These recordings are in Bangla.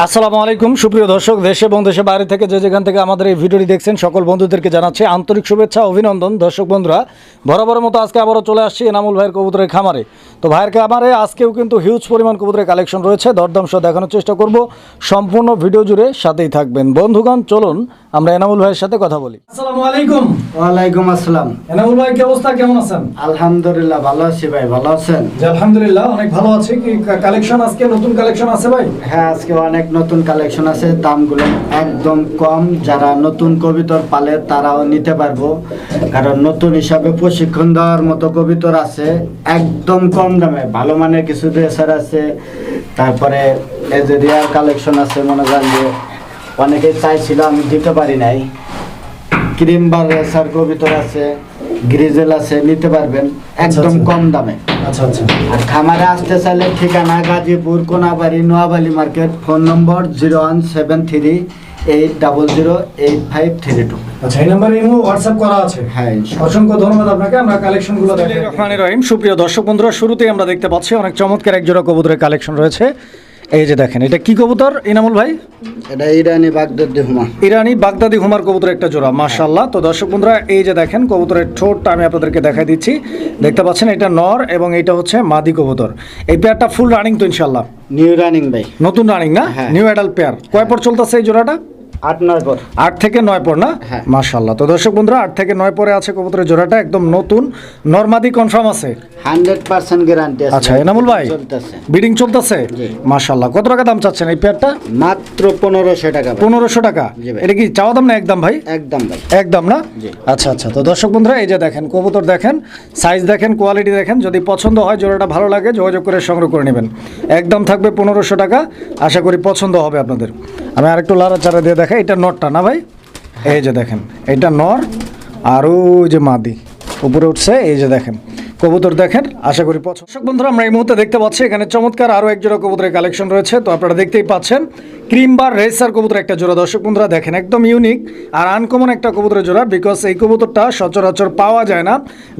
আসসালামু আলাইকুম। সুপ্রিয় দর্শক, দেশে এবং দেশে বাইরে থেকে যে যেখান থেকে আমাদের এই ভিডিওটি দেখছেন, সকল বন্ধুদেরকে জানাচ্ছি আন্তরিক শুভেচ্ছা, অভিনন্দন। দর্শক বন্ধুরা, বরাবর মতো আজকে আবারও চলে আসছি এনামুল ভাইয়ের কবুতরের খামারে। তো ভাইয়ের খামারে আজকেও কিন্তু হিউজ পরিমাণ কবুতরের কালেকশন রয়েছে। দরদাম সহ দেখানোর চেষ্টা করব। সম্পূর্ণ ভিডিও জুড়ে সাথেই থাকবেন। বন্ধুগণ, চলুন আমরা এনামুল ভাইয়ের সাথে কথা বলি। আসসালামু আলাইকুম। ওয়ালাইকুম আসসালাম। এনামুল ভাই কি অবস্থা? কেমন আছেন? আলহামদুলিল্লাহ ভালো আছি ভাই ভালো আছেন? জি আলহামদুলিল্লাহ অনেক ভালো আছি। কি কালেকশন আজকে নতুন কালেকশন আছে ভাই? হ্যাঁ আজকে অনেক নতুন কালেকশন আছে। দামগুলো একদম কম। যারা নতুন কবিতর পালে তারাও নিতে পারব। কারণ নতুন হিসাবে প্রশিক্ষণ দেওয়ার মতো কবিতর আছে। একদম কম দামে। ভালো মানের কিছু ড্রেসার আছে। তারপরে এই যে রিয়ার কালেকশন আছে মনে করেন অনেকে চাইছিল আমি দিতে পারি নাই। ক্রিম বা রেসার কবিতর আছে গ্রিজেল আছে নিতে পারবেন একদম আচ্ছা। কম দামে। আচ্ছা আচ্ছা। আর খামারে আসতে চাইলে ঠিকানা Gazipur Konabari Noabali market phone number zero one seven three eight double zero eight five three two. আচ্ছা এই নাম্বারে ইমো হোয়াটসঅ্যাপ করা আছে? হ্যাঁ অসংখ্য ধন্যবাদ আপনাকে আমরা কালেকশনগুলো দেখাই রহমানির রহিম। সুপ্রিয় দর্শক বন্ধুরা শুরুতেই আমরা দেখতে পাচ্ছি অনেক চমৎকার এক জোড়া কবুতরের কালেকশন রয়েছে। এই যে দেখেন এটা কি কবুতর ইনামুল ভাই? এটা ইরানি বাগদদ্দি হুমা ইরানি বাগদাদি হুমার কবুতর একটা জোড়া মাশাআল্লাহ। তো দর্শক বন্ধুরা এই যে দেখেন কবুতরের ঠোঁটটা আমি আপনাদেরকে দেখাই দিচ্ছি। দেখতে পাচ্ছেন এটা নর এবং এটা হচ্ছে মাদি কবুতর। এই পেয়ারটা ফুল রানিং তো ইনশাল্লাহ নিউ রানিং ভাই। নতুন রানিং না। নিউ অ্যাডাল পেয়ার কয় পর চলতেছে এই জোড়াটা? আট নয় পর। আট থেকে নয় পর না? হ্যাঁ। মাশাল্লাহ তো দর্শক বন্ধুরা আট থেকে নয় পরে আছে কবুতরের জোড়াটা একদম নতুন। নর্মাদি কনফার্ম আছে। হান্ড্রেড পার্সেন্ট গ্যারান্টি আছে। আচ্ছা এনামুল ভাই চলতেছে। বিডিং চলতেছে? কত টাকা দাম চাচ্ছেন এই পেয়ারটা মাত্র টাকা টাকা। এটা কি চাওয়া দাম না একদম ভাই? একদম ভাই। একদম না? আচ্ছা আচ্ছা তো দর্শক বন্ধুরা এই যে দেখেন কবুতর দেখেন সাইজ দেখেন কোয়ালিটি দেখেন যদি পছন্দ হয় জোড়াটা ভালো লাগে যোগাযোগ করে সংগ্রহ করে নেবেন। একদম থাকবে পনেরোশো টাকা। আশা করি পছন্দ হবে আপনাদের। আমি আরেকটু লাড়াচাড়া দিয়ে দেখাই এটা নটটা না ভাই? এই যে দেখেন এটা নর আর ওই যে মাদি। উপরে উঠছে এই যে দেখেন। কবুতর দেখেন, আশা করি পছন্দ। বন্ধুরা, আমরা এই মুহূর্তে দেখতে পাচ্ছি, এখানে চমৎকার আরও একজোড়া কবুতরের কালেকশন রয়েছে। তো আপনারা দেখতেই পাচ্ছেন ক্রিম বার রেসার কবুতর একটা জোড়া। দর্শক বন্ধুরা দেখেন একদম ইউনিক আর আনকমন একটা কবুতরের জোড়া বিকজ এই কবুতরটা সচরাচর পাওয়া যায় না।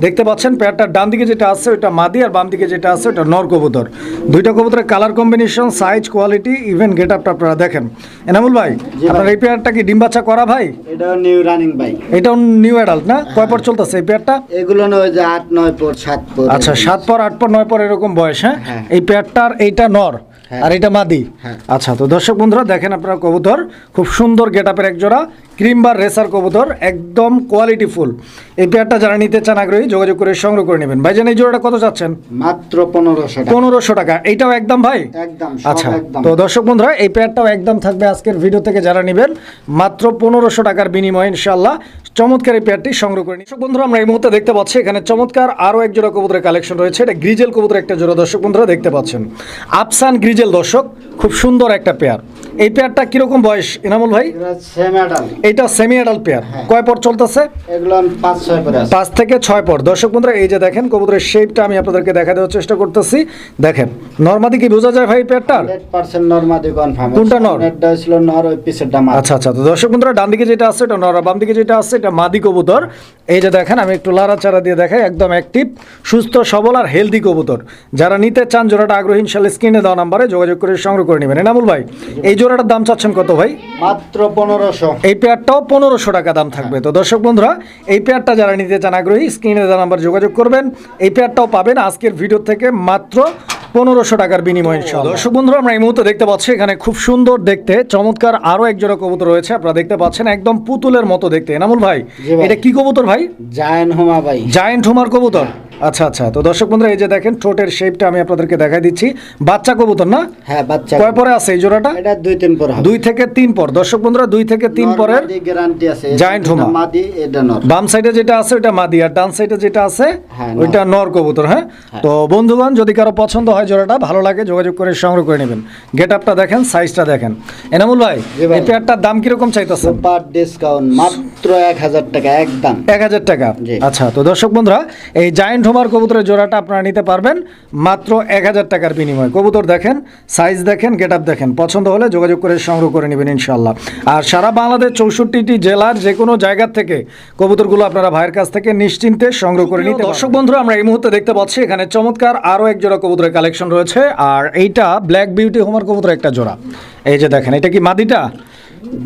দেখতে পাচ্ছেন পেয়ারটার ডান দিকে যেটা আছে ওটা মাদি আর বাম দিকে যেটা আছে ওটা নর কবুতর। দুইটা কবুতরের colour combination size quality even gate আপটা আপনারা দেখেন। এনামুল ভাই। আপনার এই পেয়ারটা কি ডিম বাচ্চা করা ভাই? এটাও নিউ রানিং ভাই এটাও নিউ অ্যাডাল্ট না? কয় পর চলতেছে এই পেয়ারটা? এগুলো নয় যে আট নয় পর সাত পর আচ্ছা সাত পর আট পর নয় পর এরকম বয়স হ্যাঁ? হ্যাঁ। এই পেয়ারটার এইটা নর। হ্যাঁ। আর এটা মাদি? হ্যাঁ। আচ্ছা তো দর্শক বন্ধুরা দেখেন আপনারা কবুতর খুব সুন্দর গেট আপের এক জোড়া ক্রিম বার রেসার কবুতর একদম কোয়ালিটি ফুল এই পেয়ারটা যারা নিতে চান আগ্রহী যোগাযোগ করে সংগ্রহ করে নেবেন। ভাইজান এই জোড়াটা কত চাচ্ছেন মাত্র পনেরোশো টাকা। পনেরোশো টাকা। এইটাও একদম ভাই? একদম আচ্ছা তো দর্শক বন্ধুরা এই পেয়ারটাও একদম থাকবে আজকের ভিডিও থেকে যারা নেবেন মাত্র পনেরোশো টাকার বিনিময়ে ইনশাল্লাহ চমৎকার এই পেয়ারটি সংগ্রহ করে দর্শক বন্ধুরা আমরা এই মুহূর্তে দেখতে পাচ্ছি এখানে চমৎকার আরও এক জোড়া কবুতরের কালেকশন রয়েছে। এটা গ্রিজেল কবুতর একটা জোড়া দর্শক বন্ধুরা দেখতে পাচ্ছেন। আফসান গ্রিজেল দর্শক খুব সুন্দর একটা পেয়ার এই পেয়ারটা কীরকম বয়স এনামুল ভাই? সেম এইটা সেমি অ্যাডাল্ট পেয়ার। কয় পর চলতেছে? পাঁচ থেকে ছয় পর। দর্শক বন্ধুরা এই যে দেখেন কবুতরের শেপটা আমি আপনাদেরকে দেখা দেওয়ার চেষ্টা করতেছি। দেখেন নর্মাদি কি বোঝা যায় ভাই পেয়ারটা কোনটা নর? ছিল নর ওই পিসেরটা আচ্ছা আচ্ছা তো দর্শক বন্ধুরা ডান দিকে যেটা আছে এটা নর বাম দিকে যেটা আছে এটা মাদি কবুতর। এই যে দেখেন আমি একটু লাড়াচাড়া দিয়ে দেখাই একদম অ্যাক্টিভ সুস্থ সবল আর হেলদি কবুতর। যারা নিতে চান জোড়াটা আগ্রহী ইনশাল্লাহ স্ক্রিনে দেওয়া নাম্বারে যোগাযোগ করে সংগ্রহ করে নেবেন। এনামুল ভাই এই জোড়াটার দাম চাচ্ছেন কত ভাই? মাত্র পনেরোশো। এই পেয়ারটাও পনেরোশো টাকা দাম থাকবে। তো দর্শক বন্ধুরা এই পেয়ারটা যারা নিতে চান আগ্রহী স্ক্রিনে দেওয়া নাম্বার যোগাযোগ করবেন। এই পেয়ারটাও পাবেন আজকের ভিডিও থেকে মাত্র পনেরোশো টাকার বিনিময়ে ইনশাআল্লাহ। দর্শক বন্ধুরা আমরা এই মুহূর্তে দেখতে পাচ্ছি এখানে খুব সুন্দর দেখতে চমৎকার আরও এক জোড়া কবুতর রয়েছে আপনারা দেখতে পাচ্ছেন একদম পুতুলের মতো দেখতে। এনামুল ভাই এটা কি কবুতর ভাই? জায়েন্ট হোমা ভাই। জায়েন্ট হোমার কবুতর? আচ্ছা আচ্ছা। তো দর্শক বন্ধুরা এই যে দেখেন ঠোঁটের শেপটা আমি আপনাদেরকে দেখাই দিচ্ছি। বাচ্চা কবুতর না? হ্যাঁ বাচ্চা কয় পরে আছে এই জোড়াটা? এটা দুই তিন পর দুই থেকে তিন পর। দর্শক বন্ধুরা দুই থেকে তিন পরের গ্যারান্টি আছে। এটা হোমা। মাদি এটা নর বাম সাইডে যেটা আছে ওটা মাদি। আর ডান সাইডে যেটা আছে হ্যাঁ, ওইটা নর কবুতর হ্যাঁ? তো বন্ধুগণ যদি কারও পছন্দ হয় জোড়াটা ভালো লাগে যোগাযোগ করে সংগ্রহ করে নেবেন। গেট আপটা দেখেন সাইজটা দেখেন। এনামুল ভাই এই পেয়ারটার দাম কীরকম চাইতেছেন? সুপার ডিসকাউন্ট মাত্র এক হাজার টাকা একদম। এক হাজার টাকা। আচ্ছা তো দর্শক বন্ধুরা এই জায়েন্ট হোমার কবুতরের জোড়াটা আপনারা নিতে পারবেন মাত্র এক হাজার টাকার বিনিময়ে। কবুতর দেখেন সাইজ দেখেন গেট আপ দেখেন। পছন্দ হলে যোগাযোগ করে সংগ্রহ করে নেবেন ইনশাল্লাহ আর সারা বাংলাদেশ চৌষট্টিটি জেলার যে কোনো জায়গা থেকে কবুতরগুলো আপনারা ভাইয়ের কাছ থেকে নিশ্চিন্তে সংগ্রহ করে নিতে দর্শক বন্ধুরা আমরা এই মুহূর্তে দেখতে পাচ্ছি এখানে চমৎকার আরও এক জোড়া কবুতরের কালেকশন রয়েছে। আর এইটা ব্ল্যাক বিউটি হোমার কবুতরের একটা জোড়া। এই যে দেখেন এটা কি মাদিটা?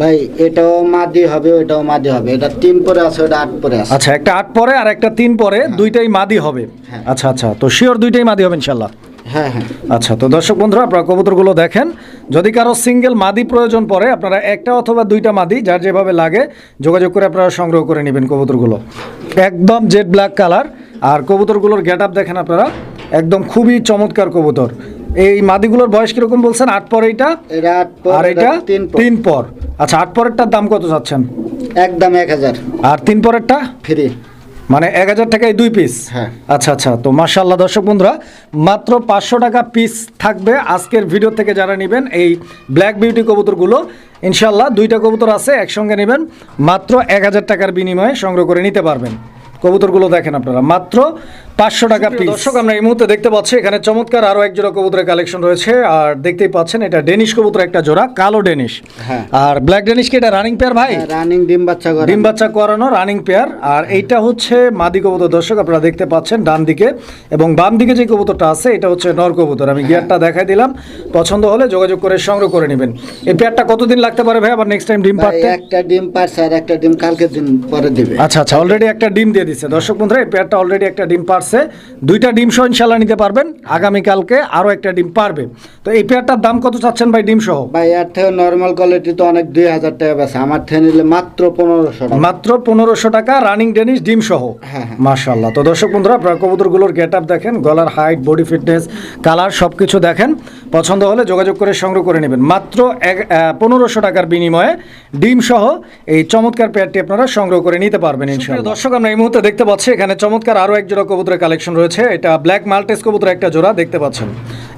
ভাই এটাও মাদি হবে ওটাও মাদি হবে। এটা তিন পরে আছে ওটা আট পরে আছে। আচ্ছা একটা আট পরে আর একটা তিন পরে দুইটাই মাদি হবে। হ্যাঁ। আচ্ছা আচ্ছা তো শিওর দুইটাই মাদি হবে ইনশাল্লাহ হ্যাঁ হ্যাঁ। আচ্ছা তো দর্শক বন্ধুরা আপনারা কবুতরগুলো দেখেন। যদি কারও সিঙ্গেল মাদি প্রয়োজন পড়ে আপনারা একটা অথবা দুইটা মাদি যার যেভাবে লাগে যোগাযোগ করে আপনারা সংগ্রহ করে নেবেন কবুতরগুলো। একদম জেড ব্ল্যাক কালার আর কবুতরগুলোর গেট আপ দেখেন আপনারা একদম খুবই চমৎকার কবুতর। এই মাদিগুলোর বয়স কীরকম বলছেন? আট পর এইটা? এটা আর এটা তিন পর। তিন পর। আচ্ছা আট পরেরটার দাম কত চাচ্ছেন? একদম এক হাজার। আর তিন পরেরটা? ফ্রি। মানে এক হাজার টাকায় দুই পিস হ্যাঁ। আচ্ছা আচ্ছা তো মার্শাল্লাহ দর্শক বন্ধুরা মাত্র পাঁচশো টাকা পিস থাকবে আজকের ভিডিও থেকে যারা নেবেন এই ব্ল্যাক বিউটি কবুতরগুলো। ইনশাল্লাহ দুইটা কবুতর আছে একসঙ্গে নেবেন। মাত্র এক হাজার টাকার বিনিময়ে সংগ্রহ করে নিতে পারবেন। কবুতরগুলো দেখেন আপনারা। মাত্র পাঁচশো টাকা পিস দর্শক আমরা এই মুহূর্তে দেখতে পাচ্ছি এখানে চমৎকার আরও এক জোড়া কবুতরের কালেকশন রয়েছে। আর দেখতেই পাচ্ছেন এটা ডেনিশ কবুতর একটা জোড়া কালো ডেনিশ হ্যাঁ। আর ব্ল্যাক ডেনিশ কি এটা রানিং পেয়ার ভাই? রানিং ডিম বাচ্চা ডিম বাচ্চা করানো রানিং পেয়ার আর এইটা হচ্ছে মাদি কবুতর দর্শক আপনারা দেখতে পাচ্ছেন ডান দিকে। এবং বাম দিকে যে কবুতরটা আছে এটা হচ্ছে নর কবুতর। আমি গিয়ারটা দেখাই দিলাম। পছন্দ হলে যোগাযোগ করে সংগ্রহ করে নেবেন। এই পেয়ারটা কতদিন লাগতে পারে ভাই? আবার নেক্সট টাইম ডিম পারতে একটা ডিম পারছে আর একটা ডিম কালকে দিন পরে দিবে। আচ্ছা আচ্ছা অলরেডি একটা ডিম দিয়ে দিচ্ছে। দর্শক বন্ধুরা এই পেয়ারটা অলরেডি একটা ডিম পারছে দুইটা ডিম সহ ইনশাল্লাহ নিতে পারবেন। আগামীকালকে আরও একটা ডিম পারবে। তো এই পেয়ারটার দাম কত চাচ্ছেন ভাই ডিম সহ? ভাই এর থেকে নর্মাল কোয়ালিটি তো অনেক দুই হাজার টাকা বেছে আমার থেকে নিলে মাত্র পনেরোশো মাত্র পনেরোশো টাকা রানিং ডেনিস ডিম সহ। হ্যাঁ, হ্যাঁ। মাশাল্লাহ তো দর্শক বন্ধুরা আপনারা কবুতরগুলোর গেট আপ দেখেন গলার হাইট বডি ফিটনেস কালার সব কিছু দেখেন। পছন্দ হলে যোগাযোগ করে সংগ্রহ করে নেবেন। মাত্র এক পনেরোশো টাকার বিনিময়ে ডিম সহ এই চমৎকার পেয়ারটি আপনারা সংগ্রহ করে নিতে পারবেন ইনশাআল্লাহ। দর্শক আমরা এই মুহূর্তে দেখতে পাচ্ছি এখানে চমৎকার আরও এক জোড়া কবুতরের কালেকশন রয়েছে। এটা ব্ল্যাক মাল্টেস কবুতর একটা জোড়া দেখতে পাচ্ছেন।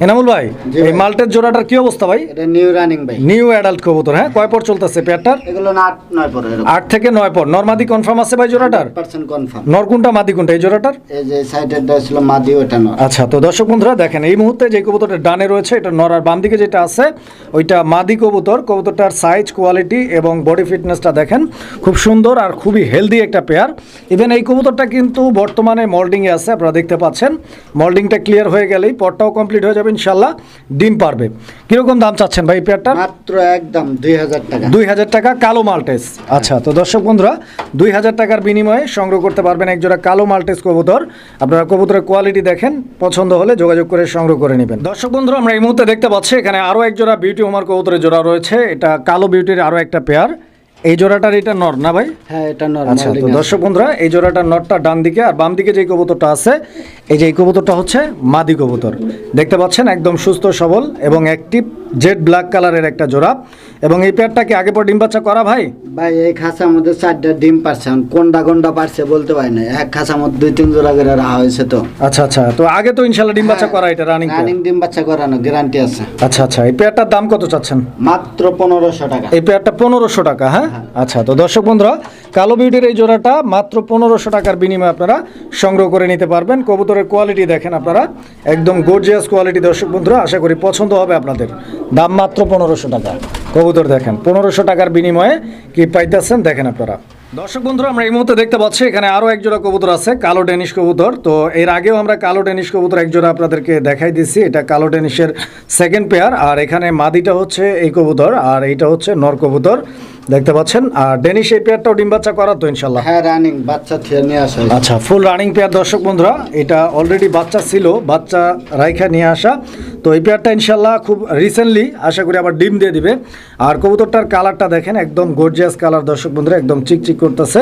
এনামুল ভাই এই। মাল্টের জোড়াটার কি অবস্থা ভাই? এটা নিউ রানিং ভাই। নিউ অ্যাডাল্ট কবুতর হ্যাঁ? কয় পর চলতেছে পেয়ারটার? এগুলো না আট নয় পরে আট থেকে নয় পর। নর্মাদি কনফার্ম আছে ভাই জোড়াটার? পার্সেন্ট কনফার্ম নর কোনটা মাদি কোনটা এই জোড়াটার? এই যে সাইডের দেওয়া ছিল মাদি ওটা নয় আচ্ছা তো দর্শক বন্ধুরা দেখেন এই মুহূর্তে যে কবুতরটা ডানে রয়েছে এটা নর আর বাম দিকে যেটা আছে ওইটা মাদি কবুতর। কবুতরটার সাইজ কোয়ালিটি এবং বডি ফিটনেসটা দেখেন খুব সুন্দর আর খুবই হেলদি একটা পেয়ার ইভেন এই কবুতরটা কিন্তু বর্তমানে মল্ডিংয়ে আছে। আপনারা দেখতে পাচ্ছেন। মল্ডিংটা ক্লিয়ার হয়ে গেলেই পটটাও কমপ্লিট হয়ে যাবে ইনশাল্লাহ ডিম পারবে। কীরকম দাম চাচ্ছেন ভাই এই পেয়ারটার মাত্র একদম দুই হাজার টাকা। দুই হাজার টাকা কালো মাল্টেস। আচ্ছা তো দর্শক বন্ধুরা দুই হাজার টাকার বিনিময়ে সংগ্রহ করতে পারবেন এক জোড়া কালো মাল্টেস কবুতর। আপনারা কবুতরের কোয়ালিটি দেখেন পছন্দ হলে যোগাযোগ করে সংগ্রহ করে নেবেন। দর্শক বন্ধুরা আমরা এই মুহূর্তে দেখতে পাচ্ছি এখানে আরও এক জোড়া বিউটি হোমার কবুতরের জোড়া রয়েছে। এটা কালো বিউটির আরও একটা পেয়ার এই জোড়াটার এটা নর না ভাই? হ্যাঁ এটা নর আচ্ছা তো দর্শক বন্ধুরা এই জোড়াটার নরটা ডান দিকে আর বাম দিকে যে কবুতরটা আছে এই যে এই কবুতরটা হচ্ছে মাদি কবুতর। দেখতে পাচ্ছেন একদম সুস্থ সবল এবং অ্যাক্টিভ জেড ব্ল্যাক কালারের একটা জোড়া। এবং এই পেয়ারটা কি আগে পর ডিম বাচ্চা করা ভাই? ভাই এই খাঁচার মধ্যে চারটা ডিম পারছে কোনটা কোনটা পারছে বলতে পারি না। এক খাঁচার মধ্যে দুই তিন জোড়া করে রাখা হয়েছে তো। আচ্ছা আচ্ছা তো আগে তো ইনশাল্লাহ ডিম বাচ্চা করা এটা রানিং রানিং ডিম বাচ্চা করানো গ্যারান্টি আছে। আচ্ছা আচ্ছা এই পেয়ারটার দাম কত চাচ্ছেন? মাত্র পনেরোশো টাকা। এই পেয়ারটা পনেরোশো টাকা হ্যাঁ। আচ্ছা তো দর্শক বন্ধুরা কালো বিউটির এই জোড়াটা মাত্র পনেরোশো টাকার বিনিময়ে আপনারা সংগ্রহ করে নিতে পারবেন। কবুতরের কোয়ালিটি দেখেন আপনারা। একদম গর্জিয়াস কোয়ালিটি দর্শক বন্ধুরা, আশা করি পছন্দ হবে আপনাদের। দাম মাত্র পনেরোশো টাকা। কবুতর দেখেন, পনেরোশো টাকার বিনিময়ে কি পাইতেছেন দেখেন আপনারা। দর্শক বন্ধুরা, আমরা এই মুহূর্তে দেখতে পাচ্ছি, এখানে আরও এক জোড়া কবুতর আছে, কালো ডেনিশ কবুতর। তো এর আগেও আমরা কালো ডেনিশ কবুতর এক জোড়া আপনাদেরকে দেখাই দিচ্ছি এটা কালো ডেনিশের সেকেন্ড পেয়ার আর এখানে মাদিটা হচ্ছে এই কবুতর, আর এইটা হচ্ছে নর কবুতর। দেখতে পাচ্ছেন। আর ডেনিশ এই পেয়ারটাও ডিম বাচ্চা করা তো ইনশাল্লাহ হ্যাঁ রানিং বাচ্চা থেকে নিয়ে আসা আচ্ছা ফুল রানিং পেয়ার দর্শক বন্ধুরা এটা অলরেডি বাচ্চা ছিল বাচ্চা রাইখা নিয়ে আসা। তো এই পেয়ারটা ইনশাল্লাহ খুব রিসেন্টলি আশা করি আবার ডিম দিয়ে দিবে। আর কবুতরটার কালারটা দেখেন একদম গর্জিয়াস কালার দর্শক বন্ধুরা একদম চিকচিক করতেছে।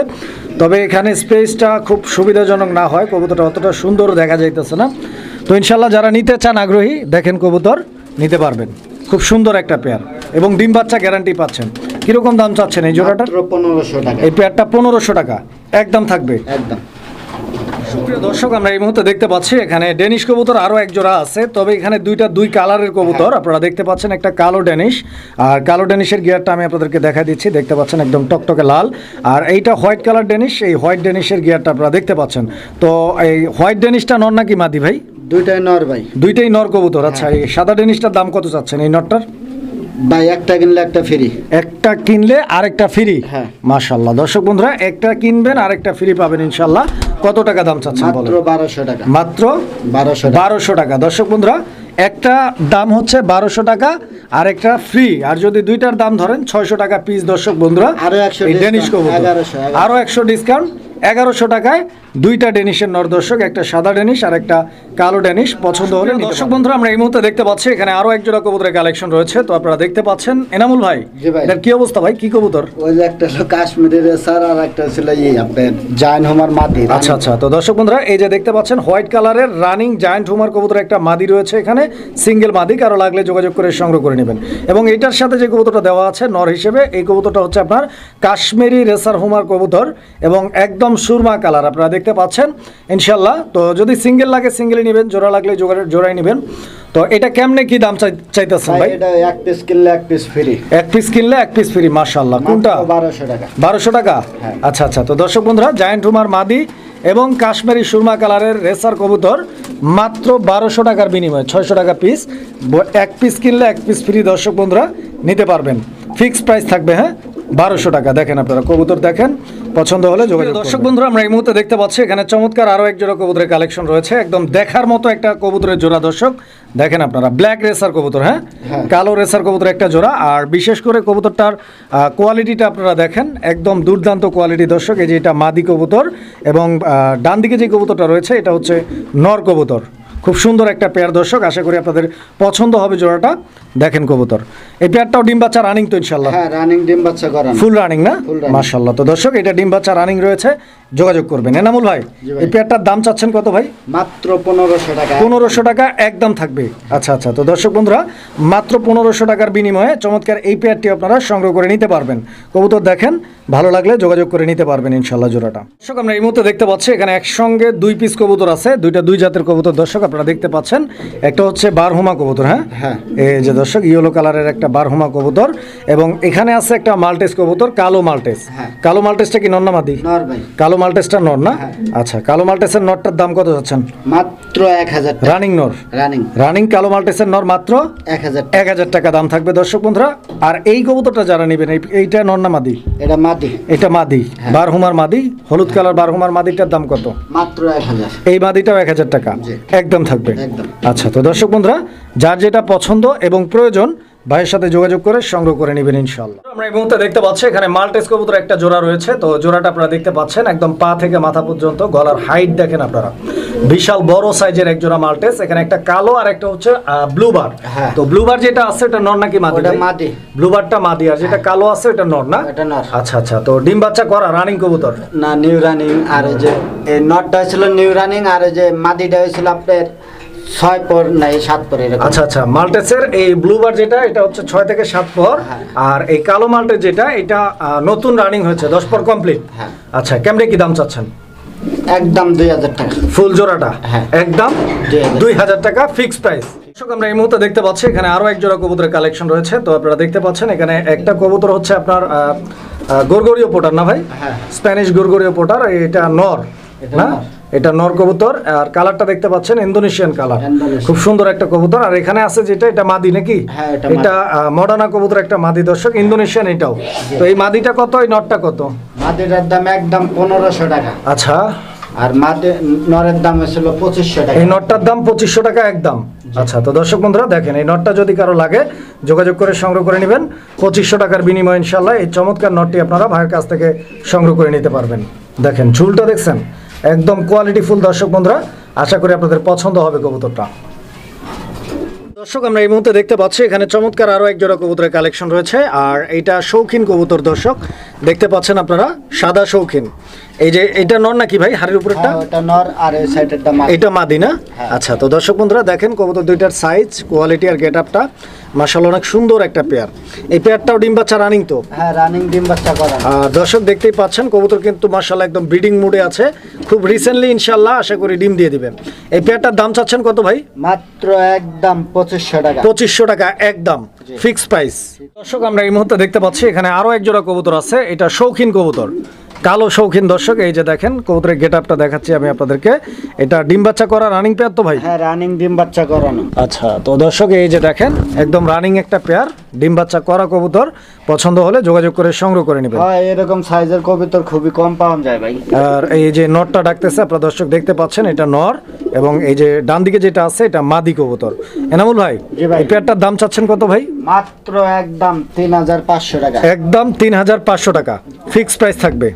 তবে এখানে স্পেসটা খুব সুবিধাজনক না হয় কবুতরটা অতটা সুন্দর দেখা যাইতেছে না। তো ইনশাল্লাহ যারা নিতে চান আগ্রহী দেখেন কবুতর নিতে পারবেন। খুব সুন্দর একটা পেয়ার এবং ডিম বাচ্চা গ্যারান্টি পাচ্ছেন। কীরকম দাম চাচ্ছেন এই জোড়াটা? পনেরোশো টাকা। এই পেয়ারটা পনেরোশো টাকা। একদম থাকবে। একদম। সুপ্রিয় দর্শক আমরা এই মুহূর্তে দেখতে পাচ্ছি এখানে ডেনিশ কবুতর আরও এক জোড়া আছে তবে এখানে দুইটা দুই কালারের কবুতর। আপনারা দেখতে পাচ্ছেন একটা কালো ডেনিশ। আর কালো ডেনিশের গিয়ারটা আমি আপনাদেরকে দেখা দিচ্ছি দেখতে পাচ্ছেন একদম টকটকে লাল। আর এইটা হোয়াইট কালার ডেনিশ এই হোয়াইট ডেনিশের গিয়ারটা আপনারা দেখতে পাচ্ছেন। তো এই হোয়াইট ডেনিশটা নর নাকি মাদি ভাই? দুইটাই নর ভাই। দুইটাই নর কবুতর আচ্ছা এই সাদা ডেনিশটার দাম কত চাচ্ছেন এই নটটার ভাই একটা কিনলে একটা ফ্রি একটা কিনলে আরেকটা ফ্রি হ্যাঁ। মাশাল্লাহ দর্শক বন্ধুরা একটা কিনবেন আরেকটা ফ্রি পাবেন ইনশাল্লাহ কত টাকা দাম চাচ্ছেন মাত্র বলেন বারোশো টাকা। মাত্র টাকা। দর্শক বন্ধুরা একটা দাম হচ্ছে বারোশো টাকা আর একটা ফ্রি আর যদি দুইটার দাম ধরেন ছয়শো টাকা পিস দর্শক বন্ধুরা। আরও 100 এই ডেনিশ কবুতর। 1100, 1100 আরও একশো ডিসকাউন্ট এগারোশো টাকায় দুইটা ডেনিশের নর দর্শক একটা সাদা ডেনিশ আর একটা কালো ডেনিশ পছন্দ হলে দর্শক বন্ধুরা আমরা এই মুহূর্তে দেখতে পাচ্ছি এখানে আরও এক জোড়া কবুতরের কালেকশন রয়েছে। তো আপনারা দেখতে পাচ্ছেন এনামুল ভাই। এটার কি অবস্থা ভাই? কি কবুতর? ওই যে একটা হলো কাশ্মীরি রেসার আর একটা ছিল ইয়ে আপনার জায়ন হোমার মাটি আচ্ছা আচ্ছা। তো দর্শক বন্ধুরা এই যে দেখতে পাচ্ছেন হোয়াইট কালারের রানিং জায়ান্ট হুমার কবুতর একটা মাদি রয়েছে এখানে। সিঙ্গেল মাদি কারও লাগলে যোগাযোগ করে সংগ্রহ করে নেবেন। এবং এটার সাথে যে কবুতরটা দেওয়া আছে নর হিসেবে এই কবুতরটা হচ্ছে আপনার কাশ্মীরি রেসার হুমার কবুতর এবং একদম সুরমা কালার। আপনারা দেখতে পাচ্ছেন ইনশাল্লাহ তো যদি সিঙ্গেল লাগে সিঙ্গেলই নেবেন জোড়া লাগলে জোড়া- জোড়াই নেবেন। তো এটা কেমনে কি দাম চাই- চাইতেছেন ভাই এটা এক পিস কিনলে এক পিস ফ্রি এক পিস কিনলে এক পিস ফ্রি মাশাল্লাহ কোনটা? বারোশো টাকা। বারোশো টাকা? হ্যাঁ। আচ্ছা আচ্ছা। তো দর্শক বন্ধুরা জায়েন্ট রুমার মাদি এবং কাশ্মীরি সুরমা কালারের রেসার কবুতর মাত্র বারোশো টাকার বিনিময়ে ছয়শো টাকা পিস এক পিস কিনলে এক পিস ফ্রি দর্শক বন্ধুরা নিতে পারবেন। ফিক্সড প্রাইস থাকবে হ্যাঁ? বারোশো টাকা। দেখেন আপনারা কবুতর দেখেন পছন্দ হলে যোগাযোগ দর্শক বন্ধুরা আমরা এই মুহূর্তে দেখতে পাচ্ছি এখানে চমৎকার আরও এক জোড়া কবুতরের কালেকশন রয়েছে। একদম দেখার মতো একটা কবুতরের জোড়া দর্শক। দেখেন আপনারা ব্ল্যাক রেসার কবুতর হ্যাঁ? হ্যাঁ। কালো রেসার কবুতর একটা জোড়া। আর বিশেষ করে কবুতরটার কোয়ালিটিটা আপনারা দেখেন একদম দুর্দান্ত কোয়ালিটি দর্শক। এই যে এটা মাদি কবুতর এবং ডান দিকে যে কবুতরটা রয়েছে এটা হচ্ছে নর কবুতর। খুব সুন্দর একটা পেয়ার দর্শক। আশা করি আপনাদের পছন্দ হবে জোড়াটা। দেখেন কবুতর। এই পেয়ারটাও ডিম বাচ্চা রানিং তো ইনশাল্লাহ হ্যাঁ রানিং ডিম বাচ্চা করানো ফুল রানিং না? মাশাল্লাহ তো দর্শক এটা ডিম বাচ্চা রানিং রয়েছে। যোগাযোগ করবেন। এনামুল ভাই ভাই। এই পেয়ারটার দাম চাচ্ছেন কত ভাই? মাত্র পনেরোশো টাকা। পনেরোশো টাকা একদম থাকবে। আচ্ছা আচ্ছা। তো দর্শক বন্ধুরা মাত্র পনেরোশো টাকার বিনিময়ে চমৎকার এই পেয়ারটি আপনারা সংগ্রহ করে নিতে পারবেন। কবুতর দেখেন ভালো লাগলে যোগাযোগ করে নিতে পারবেন ইনশাল্লাহ জোড়াটা। দর্শক আমরা এই মুহূর্তে দেখতে পাচ্ছি এখানে একসঙ্গে দুই পিস কবুতর আছে দুইটা দুই জাতের কবুতর দর্শক আপনারা দেখতে পাচ্ছেন। একটা হচ্ছে বারহুমা কবুতর হ্যাঁ? হ্যাঁ। এই যে দর্শক ইয়েলো কালারের একটা বারহুমা কবুতর এবং এখানে আছে একটা মাল্টেস কবুতর কালো মাল্টেস। হ্যাঁ। কালো মাল্টেসটা কি নর ভাই। কালো মাল্টেসটা নর না? হ্যাঁ। আচ্ছা কালো মাল্টেসের নরটার দাম কত যাচ্ছেন? মাত্র এক হাজার রানিং নর। রানিং রানিং কালো মাল্টেসের নর মাত্র এক হাজার এক হাজার টাকা দাম থাকবে দর্শক বন্ধুরা। আর এই কবুতরটা যারা নেবেন এইটা নর না মাদি? এটা মাটি এটা মাদি। হ্যাঁ। বারহুমার মাদি। হলুদ কালার বারহুমার মাদিটার দাম কত? মাত্র এক হাজার। এই মাদিটাও এক হাজার টাকা। একদম থাকবে। একদম। আচ্ছা তো দর্শক বন্ধুরা যার যেটা পছন্দ এবং প্রয়োজন ভাইয়ের সাথে যোগাযোগ করে সংগ্রহ করে নেবেন ইনশাল্লাহ আমরা এই মুহূর্তে দেখতে পাচ্ছি এখানে মাল্টেস কবুতর একটা জোড়া রয়েছে তো জোড়াটা আপনারা দেখতে পাচ্ছেন একদম পা থেকে মাথা পর্যন্ত গলার হাইট দেখেন আপনারা বিশাল বড় সাইজের এক জোড়া মাল্টেস এখানে একটা কালো আর একটা হচ্ছে ব্লুবার হ্যাঁ। তো ব্লুবার যেটা আছে এটা নর নাকি মাদি ভাই? মাদি। ব্লুবারটা মাদি আর যেটা কালো আছে এটা নর না এটা নর। আচ্ছা আচ্ছা তো ডিম বাচ্চা করা রানিং কবুতর না নিউ রানিং আর এই যে এই নটটা হয়েছিল নিউ রানিং আর এই যে মাদিটা হয়েছিল আপনার ছয় পর নাই সাত পর এরকম। আচ্ছা আচ্ছা মাল্টেসের এই ব্লুবার যেটা এটা হচ্ছে ছয় থেকে সাত পর। হ্যাঁ। আর এই কালো মাল্টেস যেটা এটা নতুন রানিং হয়েছে দশ পর কমপ্লিট। হ্যাঁ। আচ্ছা কেমনে কি দাম চাচ্ছেন? একদম দুই হাজার টাকা। ফুল জোড়াটা? হ্যাঁ। একদম দুই হাজার। টাকা ফিক্স প্রাইস দর্শক আমরা এই মুহূর্তে দেখতে পাচ্ছি এখানে আরও এক জোড়া কবুতরের কালেকশন রয়েছে। তো আপনারা দেখতে পাচ্ছেন এখানে একটা কবুতর হচ্ছে আপনার গোরগরীয় পোটার না ভাই। স্প্যানিশ গোরগরীয় পোটার এটা নর না। এটা নর কবুতর আর কালারটা দেখতে পাচ্ছেন ইন্দোনেশিয়ান কালার। খুব সুন্দর একটা কবুতর আর এখানে আছে যেটা এটা মাদি নাকি? হ্যাঁ, এটা মডার্না কবুতর একটা মাদি দর্শক ইন্দোনেশিয়ান এটাও। তো এই মাদিটা কত এই নটটা কত? মাদিটার দাম একদম পনেরোশো টাকা। আচ্ছা। আর মাদি নরের দাম হয়েছিল পঁচিশশো টাকা। এই নটটার দাম পঁচিশশো টাকা একদম। আচ্ছা তো দর্শক বন্ধুরা দেখেন এই নটটা যদি কারও লাগে যোগাযোগ করে সংগ্রহ করে নেবেন। পঁচিশশো টাকার বিনিময় ইনশাল্লাহ এই চমৎকার নটটি আপনারা ভাইয়ের কাছ থেকে সংগ্রহ করে নিতে পারবেন। দেখেন ঝুলটা দেখছেন? একদম কোয়ালিটি ফুল দর্শক বন্ধুরা আশা করি আপনাদের পছন্দ হবে কবুতরটা। দর্শক আমরা এই মুহূর্তে দেখতে পাচ্ছি এখানে চমৎকার আরও এক জোড়া কবুতরের কালেকশন রয়েছে আর এটা শৌখিন কবুতর দর্শক। দেখতে পাচ্ছেন আপনারা সাদা শৌখিন। এই যে এটা নর নাকি ভাই হাড়ির উপরেরটা? হ্যাঁ, ওটা নর আর এই সাইডেরটা মাদি। এটা মাদি না? হ্যাঁ। আচ্ছা তো দর্শক বন্ধুরা দেখেন কবুতর দুইটার সাইজ কোয়ালিটি আর গেট আপটা মাসাল্লাহ অনেক সুন্দর একটা পেয়ার এই পেয়ারটাও ডিম বাচ্চা রানিং তো? হ্যাঁ রানিং ডিম বাচ্চা করা। দর্শক দেখতেই পাচ্ছেন কবুতর কিন্তু মার্শাল্লাহ একদম ব্রিডিং মুডে আছে। খুব রিসেন্টলি ইনশাল্লাহ আশা করি ডিম দিয়ে দিবেন। এই পেয়ারটার দাম চাচ্ছেন কত ভাই? মাত্র একদম পঁচিশশো টাকা। পঁচিশশো টাকা একদম ফিক্স প্রাইস দর্শক আমরা এই মুহূর্তে দেখতে পাচ্ছি এখানে আরও এক জোড়া কবুতর আছে এটা শৌখিন কবুতর। কালো শৌখিন দর্শক এই যে দেখেন কবুতরের গেট আপটা দেখাচ্ছি আমি আপনাদেরকে। এটা ডিম বাচ্চা করা রানিং পেয়ার তো ভাই? হ্যাঁ রানিং ডিম বাচ্চা করানো। আচ্ছা তো দর্শক এই যে দেখেন একদম রানিং একটা পেয়ার ডিম বাচ্চা করা কবুতর পছন্দ হলে যোগাযোগ করে সংগ্রহ করে নেবেন। হয় এরকম সাইজের কবিতর খুবই কম পাওয়া যায় ভাই। আর এই যে নরটা ডাকতেছে আপনারা দর্শক দেখতে পাচ্ছেন এটা নর এবং এই যে ডান দিকে যেটা আছে এটা মাদি কবুতর। এনামুল ভাই জি ভাই। এই পেয়ারটার দাম চাচ্ছেন কত ভাই? মাত্র একদম তিন হাজার পাঁচশো টাকা। একদম তিন হাজার পাঁচশো টাকা। ফিক্স প্রাইস থাকবে।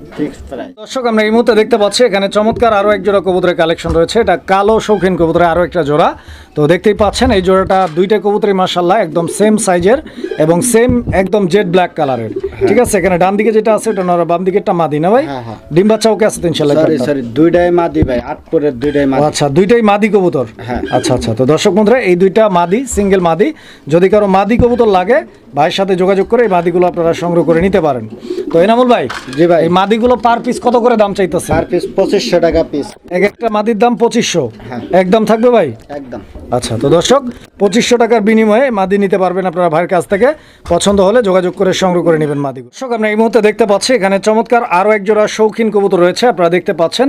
দর্শক আমরা এই মুহূর্তে দেখতে পাচ্ছি এখানে চমৎকার আরও এক জোড়া কবুতরের কালেকশন রয়েছে। এটা কালো শৌখিন কবুতরের আরও একটা জোড়া। তো দেখতেই পাচ্ছেন এই জোড়াটা দুইটা কবুতরই মার্শাল্লাহ একদম সেম সাইজের এবং সেম একদম জেড ব্ল্যাক কালারের ঠিক আছে? এখানে ডান দিকে যেটা আছে এটা নর বাম দিকেরটা মাদি না ভাই? হ্যাঁ, হ্যাঁ। ডিম বাচ্চা ওকে আছে তো ইনশাল্লাহ সরি সরি দুইটাই মাদি ভাই আট পরের দুইটাই মাদি। আচ্ছা দুইটাই মাদি কবুতর? হ্যাঁ। আচ্ছা আচ্ছা তো দর্শক বন্ধুরা এই দুইটা মাদি সিঙ্গেল মাদি যদি কারও মাদি কবুতর লাগে ভাইয়ের সাথে যোগাযোগ করে এই মাদিগুলো আপনারা সংগ্রহ করে নিতে পারেন। তো এনামুল ভাই জি ভাই। এই মাদিগুলো পার পিস কত করে দাম চাইতেছে পার পিস পঁচিশশো টাকা পিস এক একটা মাদির দাম পঁচিশশো। হ্যাঁ। একদম থাকবে ভাই? একদম। আচ্ছা তো দর্শক পঁচিশশো টাকার বিনিময়ে মাদি নিতে পারবেন আপনারা ভাইয়ের কাছ থেকে পছন্দ হলে যোগাযোগ করে সংগ্রহ করে নেবেন মাদি দর্শক, আমরা এই মুহূর্তে দেখতে পাচ্ছি, এখানে চমৎকার আরও এক জোড়া শৌখিন কবুতর রয়েছে, আপনারা দেখতে পাচ্ছেন।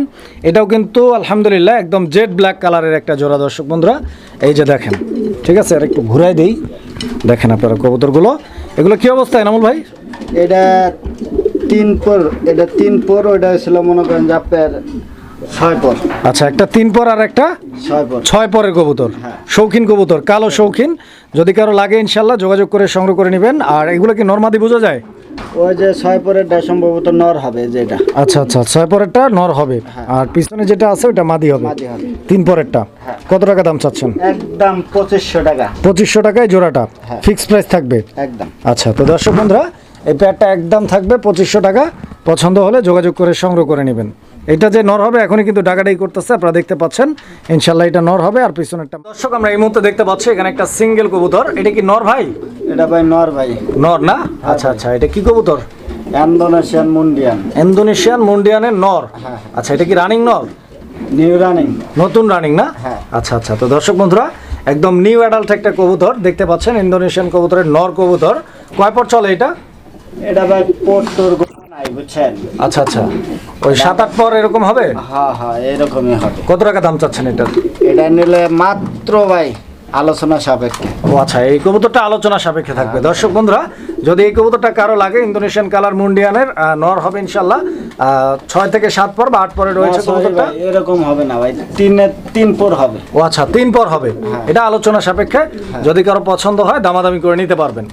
এটাও কিন্তু আলহামদুলিল্লাহ একদম জেড ব্ল্যাক কালারের একটা জোড়া, দর্শক বন্ধুরা। এই যে দেখেন, ঠিক আছে, আর একটু ঘুরাই দিই। দেখেন আপনারা কবুতরগুলো। এগুলো কি অবস্থা, এনামুল ভাই? এটা তিন পর, এটা তিন পর, ওইটা ছিল মনে করেন যে আপনার ছয় পর। আচ্ছা একটা তিন পর আর একটা ছয় পরের কবুতর। হ্যাঁ। শৌখিন কবুতর কালো শৌখিন। যদি কারও লাগে ইনশাল্লাহ যোগাযোগ করে সংগ্রহ করে নেবেন। আর এগুলো কি নর্মাদি বোঝা যায়? ওই যে ছয় পরেরটা সম্ভবত নর হবে যেটা আচ্ছা আচ্ছা ছয় পরেরটা নর হবে। আর পিছনে যেটা আছে ওটা মাদি হবে। তিন পরেরটা। হ্যাঁ। কত টাকা দাম চাচ্ছেন? একদম পঁচিশশো টাকা। পঁচিশশো টাকায় জোড়াটা। হ্যাঁ। ফিক্স প্রাইস থাকবে? একদম। আচ্ছা তো দর্শক বন্ধুরা এই প্যাডটা একদম থাকবে পঁচিশশো টাকা। পছন্দ হলে যোগাযোগ করে সংগ্রহ করে নেবেন। এটা যে নর হবে এখনই কিন্তু ডাকাডাই করতেছে আপনারা দেখতে পাচ্ছেন। ইনশাল্লাহ এটা নর হবে আর পিছনেরটা দর্শক আমরা এই মুহূর্তে দেখতে পাচ্ছি এখানে একটা সিঙ্গেল কবুতর। এটা কি নর ভাই? এটা ভাই নর ভাই। নর না? আচ্ছা আচ্ছা এটা কি কবুতর? ইন্দোনেশিয়ান মুন্ডিয়ান। ইন্দোনেশিয়ান মুন্ডিয়ানের নর। হ্যাঁ। আচ্ছা এটা কি রানিং নর? New running. নতুন রানিং না? হ্যাঁ। আচ্ছা আচ্ছা তো দর্শক বন্ধুরা একদম নিউ অ্যাডাল্ট একটা কবুতর দেখতে পাচ্ছেন ইন্দোনেশিয়ান কবুতরের নর কবুতর। কয় পর চলে এটা? এটা ভাই পোর্টর নাই বুঝছেন? আচ্ছা আচ্ছা। ওই সাত আট পর এরকম হবে? হ্যাঁ হ্যাঁ এরকমই হবে। কত টাকা দাম চাচ্ছেন এটা? এটা নিলে মাত্র ভাই আলোচনা সাপেক্ষে। ও আচ্ছা এই কবুতরটা আলোচনা সাপেক্ষে থাকবে। হ্যাঁ। দর্শক বন্ধুরা যদি এই কবুতরটা কারও লাগে ইন্দোনেশিয়ান কালার মুন্ডিয়ানের নর হবে ইনশাল্লাহ। ছয় থেকে সাত পর বা আট পরে রয়েছে কবুতরটা। এরকম হবে না ভাই। তিনে তিন পর হবে। ও আচ্ছা তিন পর হবে। এটা আলোচনা সাপেক্ষে। যদি কারও পছন্দ হয় দামাদামি করে নিতে পারবেন।